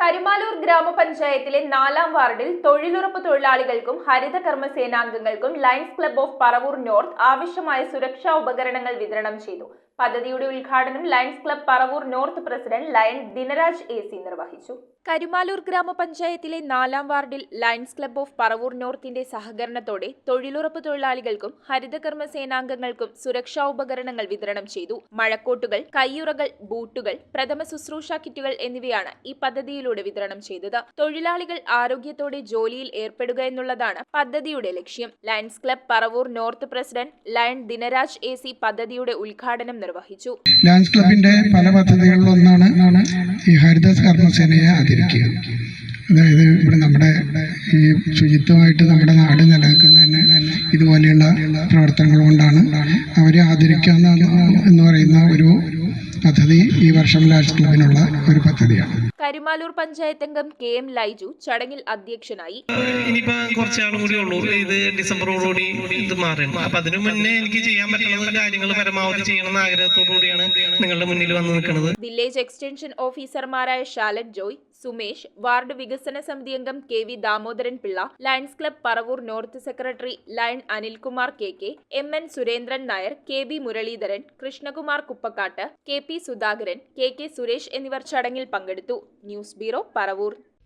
കരുമാലൂർ ഗ്രാമപഞ്ചായത്തിലെ നാലാം വാർഡിൽ തൊഴിലുറപ്പ് തൊഴിലാളികൾക്കും ഹരിത കർമ്മസേനാംഗങ്ങൾക്കും Lions club of Paravur north ആവശ്യമായ സുരക്ഷാ ഉപകരണങ്ങൾ വിതരണം ചെയ്തു. പദ്ധതിയുടെ ഉദ്ഘാടനം Lions club Paravur north president lion Dinaraj A C നിർവഹിച്ചു. കരുമാലൂർ ഗ്രാമപഞ്ചായത്തിലെ നാലാം വാർഡിൽ ലയൺസ് ക്ലബ് ഓഫ് പറവൂർ നോർത്തിന്റെ സഹകരണത്തോടെ തൊഴിലുറപ്പ് തൊഴിലാളികൾക്കും ഹരിതകർമ്മ സേനാംഗങ്ങൾക്കും സുരക്ഷാ ഉപകരണങ്ങൾ വിതരണം ചെയ്തു. മഴക്കോട്ടുകൾ കയ്യുറകൾ ബൂട്ടുകൾ പ്രഥമ ശുശ്രൂഷ കിറ്റുകൾ എന്നിവയാണ് ഈ പദ്ധതിയിലൂടെ വിതരണം ചെയ്തത്. തൊഴിലാളികൾ ആരോഗ്യത്തോടെ ജോലിയിൽ ഏർപ്പെടുക എന്നുള്ളതാണ് പദ്ധതിയുടെ ലക്ഷ്യം. Lions club Paravur north president lion Dinaraj A C പദ്ധതിയുടെ ഉദ്ഘാടനം നിർവഹിച്ചു. ലയൻസ് ക്ലബിന്റെ പല പദ്ധതികളിൽ ഒന്നാണ് ഈ ഹരിദാസ് കർമ്മസേനയെ ആദരിക്കുക. അതായത് ഇവിടെ നമ്മുടെ ഈ ശുചിത്വമായിട്ട് നമ്മുടെ നാട് നിലനിൽക്കുന്നതിന് ഇതുപോലെയുള്ള പ്രവർത്തനങ്ങൾ കൊണ്ടാണ് അവരെ ആദരിക്കുക എന്നാണ് എന്ന് പറയുന്ന ഒരു പദ്ധതി ഈ വർഷം ഡാൻസ് ക്ലബിനുള്ള ഒരു പദ്ധതിയാണ്. കരുമാലൂർ പഞ്ചായത്ത് അംഗം കെ എം ലൈജു ചടങ്ങിൽ അധ്യക്ഷനായി. ഇനിയിപ്പോ കുറച്ചാളും കൂടി ഉള്ളൂ. ഇത് ഡിസംബറോടുകൂടി ഇത് അപ്പൊ അതിനു മുന്നേ എനിക്ക് ചെയ്യാൻ പറ്റുന്ന കാര്യങ്ങൾ പരമാവധി ചെയ്യണമെന്ന ആഗ്രഹത്തോടു കൂടിയാണ് നിങ്ങളുടെ മുന്നിൽ വന്നു നിൽക്കുന്നത്? വില്ലേജ് എക്സ്റ്റൻഷൻ ഓഫീസർമാരായ ഷാലറ്റ് ജോയ് സുമേഷ് വാർഡ് വികസന സമിതി അംഗം K V Damodaran Pillai Lions club Paravur north secretary lion Anilkumar K K M N Surendran Nair K B Muraleedharan Krishnakumar Kuppakkattu K P Sudhakaran K K Suresh എന്നിവർ ചടങ്ങിൽ പങ്കെടുത്തു. News bureau Paravur.